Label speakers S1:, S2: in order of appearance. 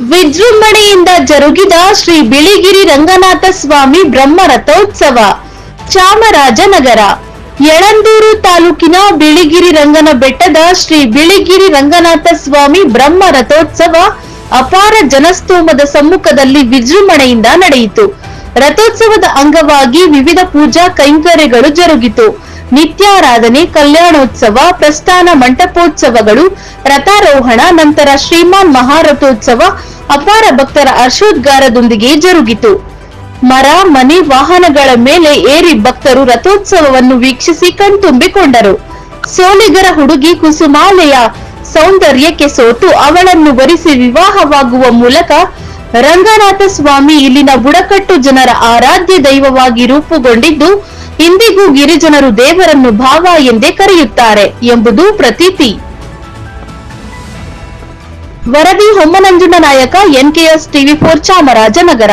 S1: ವಿಜೃಂಭಣೆಯಿಂದ ಜರುಗಿದ ಶ್ರೀ ಬಿಳಿಗಿರಿ ರಂಗನಾಥ ಸ್ವಾಮಿ ಬ್ರಹ್ಮರಥೋತ್ಸವ, ಚಾಮರಾಜನಗರ, ಯಳಂದೂರು ತಾಲೂಕಿನ ಬಿಳಿಗಿರಿ ರಂಗನ ಬೆಟ್ಟದ ಶ್ರೀ ಬಿಳಿಗಿರಿ ರಂಗನಾಥ ಸ್ವಾಮಿ ಬ್ರಹ್ಮ ರಥೋತ್ಸವ ಅಪಾರ ಜನಸ್ತೋಮದ ಸಮ್ಮುಖದಲ್ಲಿ ವಿಜೃಂಭಣೆಯಿಂದ ನಡೆಯಿತು. ರಥೋತ್ಸವದ ಅಂಗವಾಗಿ ವಿವಿಧ ಪೂಜಾ ಕೈಂಕರ್ಯಗಳು ಜರುಗಿತು. ನಿತ್ಯಾರಾಧನೆ, ಕಲ್ಯಾಣೋತ್ಸವ, ಪ್ರಸ್ಥಾನ ಮಂಟಪೋತ್ಸವಗಳು, ರಥಾರೋಹಣ, ನಂತರ ಶ್ರೀಮಾನ್ ಮಹಾರಥೋತ್ಸವ ಅಪಾರ ಭಕ್ತರ ಹರ್ಷೋದ್ಗಾರದೊಂದಿಗೆ ಜರುಗಿತು. ಮರ, ಮನೆ, ವಾಹನಗಳ ಮೇಲೆ ಏರಿ ಭಕ್ತರು ರಥೋತ್ಸವವನ್ನು ವೀಕ್ಷಿಸಿ ಕಣ್ತುಂಬಿಕೊಂಡರು. ಸೋಲಿಗರ ಹುಡುಗಿ ಕುಸುಮಾಲೆಯ ಸೌಂದರ್ಯಕ್ಕೆ ಸೋತು ಅವಳನ್ನು ವರಿಸಿ ವಿವಾಹವಾಗುವ ಮೂಲಕ ರಂಗನಾಥ ಸ್ವಾಮಿ ಇಲ್ಲಿನ ಬುಡಕಟ್ಟು ಜನರ ಆರಾಧ್ಯ ದೈವವಾಗಿ ರೂಪುಗೊಂಡಿದ್ದು, ಇಂದಿಗೂ ಗಿರಿಜನರು ದೇವರನ್ನು ಭಾವ ಎಂದೇ ಕರೆಯುತ್ತಾರೆ ಎಂಬುದು ಪ್ರತೀತಿ. ವರದಿ ಹೊಮ್ಮನಂಜುಂಡ ನಾಯಕ ಎನ್ಕೆಎಸ್ ಟಿವಿ ಫೋರ್ ಚಾಮರಾಜನಗರ